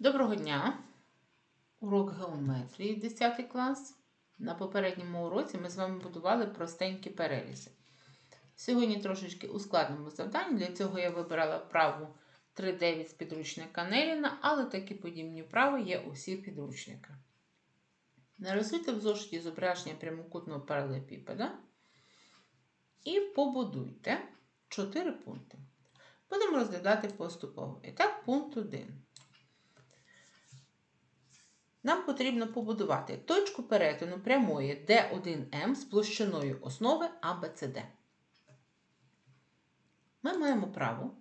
Доброго дня! Урок геометрії 10 клас. На попередньому уроці ми з вами будували простенькі перерізи. Сьогодні трошечки ускладнимо завдання. Для цього я вибирала вправу 3.9 з підручника Неліна, але такі подібні вправи є у всіх підручниках. Нарисуйте в зошиті зображення прямокутного паралепіпеда і побудуйте 4 пункти. Будемо розглядати поступово. І так, пункт 1. Нам потрібно побудувати точку перетину прямої D1M з площиною основи ABCD. Ми маємо право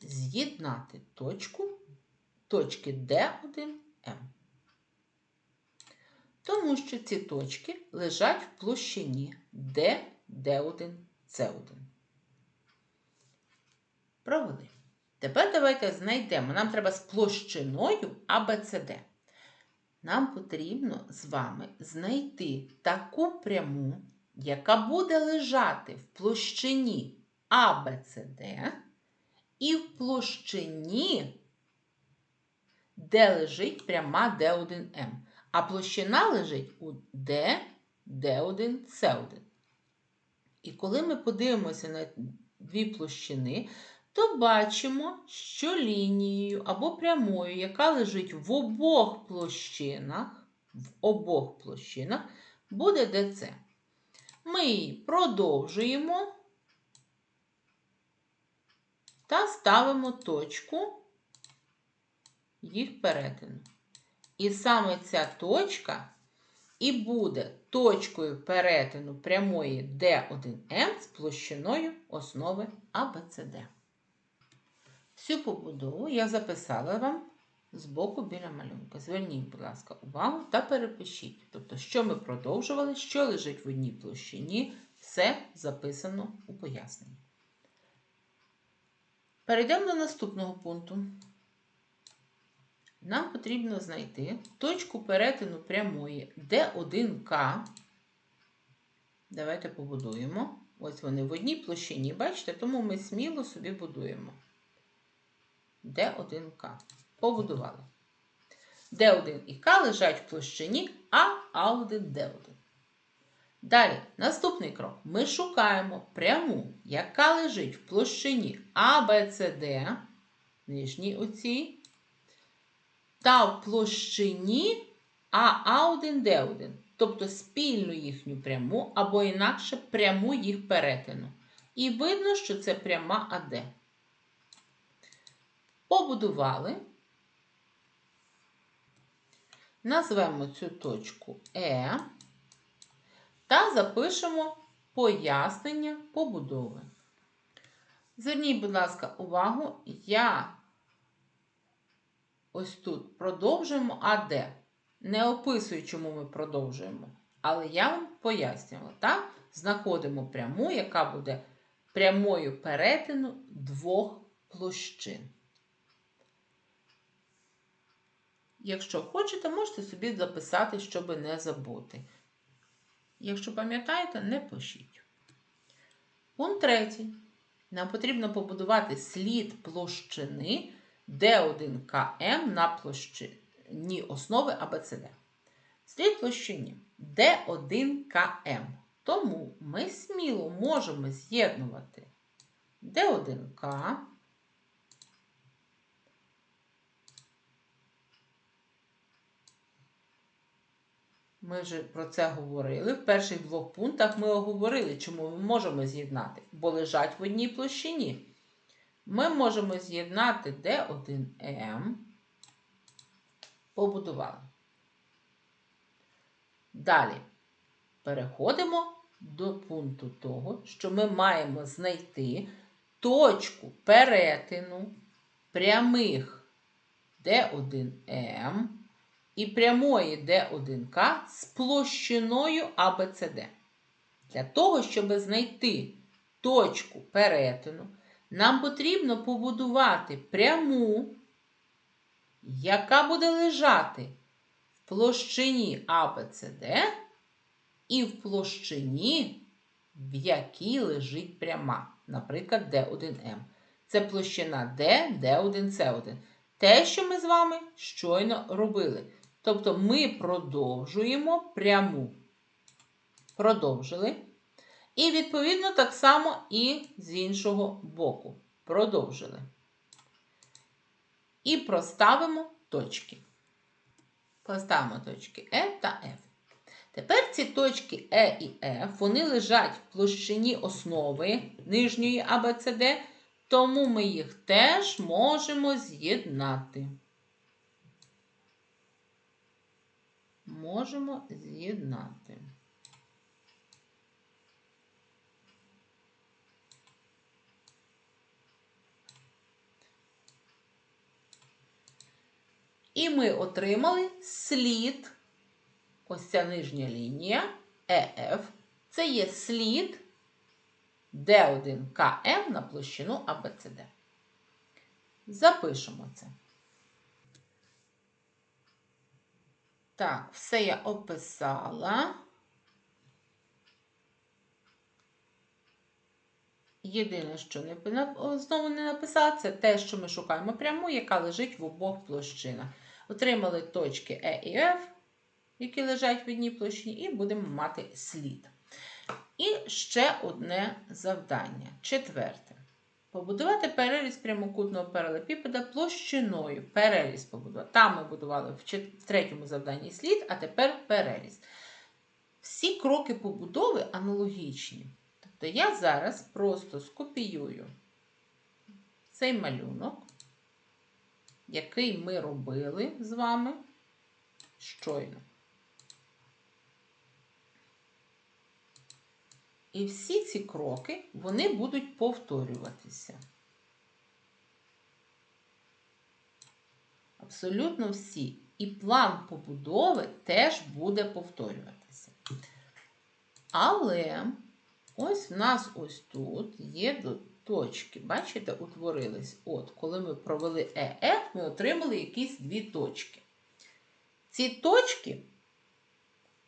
з'єднати точку точки D1M. Тому що ці точки лежать в площині D, D1, C1. Провели. Тепер давайте знайдемо. Нам треба з площиною ABCD нам потрібно з вами знайти таку пряму, яка буде лежати в площині ABCD і в площині, де лежить пряма D1M. А площина лежить у D, D1, C1. І коли ми подивимося на дві площини, то бачимо, що лінією або прямою, яка лежить в обох площинах, в обох площинах, буде ДЦ. Ми її продовжуємо та ставимо точку їх перетину. І саме ця точка і буде точкою перетину прямої D1М з площиною основи ABCD. Всю побудову я записала вам з боку біля малюнка. Зверніть, будь ласка, увагу та перепишіть. Тобто, що ми продовжували, що лежить в одній площині, все записано у поясненні. Перейдемо до наступного пункту. Нам потрібно знайти точку перетину прямої D1К. Давайте побудуємо. Ось вони в одній площині, бачите, тому ми сміло собі будуємо. D1К. Побудували. D1 і К лежать в площині А, А1, Д1. Далі, наступний крок. Ми шукаємо пряму, яка лежить в площині ABCD, нижній оцій, та в площині АА1, Д1, тобто спільну їхню пряму або інакше пряму їх перетину. І видно, що це пряма АД побудували, назвемо цю точку Е та запишемо пояснення побудови. Зверніть, будь ласка, увагу, я ось тут продовжуємо АД. Не описую, чому ми продовжуємо. Але я вам пояснювала, так? Знаходимо пряму, яка буде прямою перетину двох площин. Якщо хочете, можете собі записати, щоб не забути. Якщо пам'ятаєте, не пишіть. Пункт третій. Нам потрібно побудувати слід площини D1КМ на площині основи АБЦД. Слід площині D1КМ. Тому ми сміло можемо з'єднувати D1К Ми вже про це говорили. В перших двох пунктах ми оговорили, чому ми можемо з'єднати, бо лежать в одній площині. Ми можемо з'єднати D1M, побудували. Далі переходимо до пункту того, що ми маємо знайти точку перетину прямих D1M і прямої D1К з площиною ABCD. Для того, щоб знайти точку перетину, нам потрібно побудувати пряму, яка буде лежати в площині ABCD і в площині, в якій лежить пряма, наприклад, D1M. Це площина D, D1, C1. те, що ми з вами щойно робили. Тобто ми продовжуємо пряму. Продовжили. І, відповідно, так само і з іншого боку. Продовжили. І проставимо точки. Поставимо точки Е та F. Тепер ці точки Е і F, вони лежать в площині основи нижньої ABCD, тому ми їх теж можемо з'єднати. Можемо з'єднати. І ми отримали слід, ось ця нижня лінія ЕФ. Це є слід D1КМ на площину ABCD. Запишемо це. Так, все я описала. Єдине, що не знову не написала, це те, що ми шукаємо пряму, яка лежить в обох площинах. Отримали точки Е і F, які лежать в одній площині, і будемо мати слід. І ще одне завдання. Четверте. Побудувати переріз прямокутного паралепіпеда площиною. Переріз побудувати. Там ми будували в третьому завданні слід, а тепер переріз. Всі кроки побудови аналогічні. Тобто я зараз просто скопіюю цей малюнок, який ми робили з вами щойно. І всі ці кроки, вони будуть повторюватися. Абсолютно всі. І план побудови теж буде повторюватися. Але ось в нас ось тут є точки. Бачите, утворились. От, коли ми провели ЕФ, ми отримали якісь дві точки. Ці точки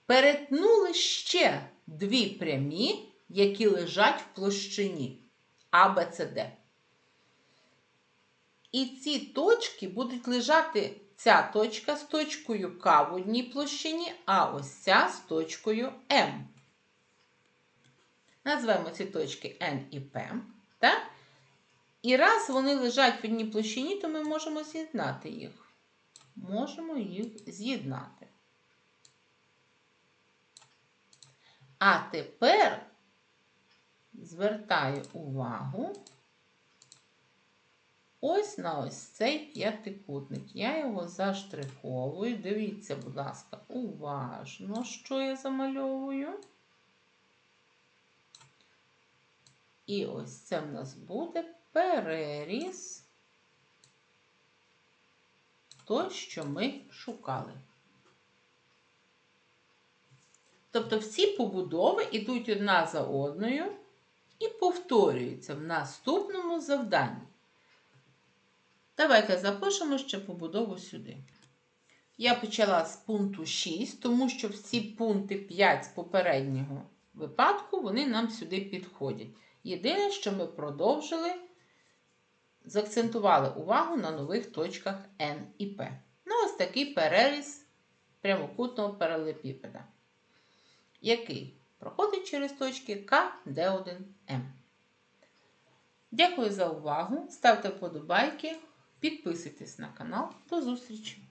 перетнули ще дві прямі, які лежать в площині ABCD. І ці точки будуть лежати ця точка з точкою К в одній площині, а ось ця з точкою М. Назвемо ці точки N і P. Так? І раз вони лежать в одній площині, то ми можемо з'єднати їх. Можемо їх з'єднати. А тепер звертаю увагу ось на ось цей п'ятикутник. Я його заштриховую. Дивіться, будь ласка, уважно, що я замальовую. І ось це в нас буде переріз той, що ми шукали. Тобто всі побудови йдуть одна за одною і повторюються в наступному завданні. Давайте запишемо ще побудову сюди. Я почала з пункту 6, тому що всі пункти 5 з попереднього випадку вони нам сюди підходять. Єдине, що ми продовжили, заакцентували увагу на нових точках N і P. Ну, ось такий переріз прямокутного паралепіпеда, який проходить через точки К, Д1, М. Дякую за увагу. Ставте вподобайки, підписуйтесь на канал. До зустрічі!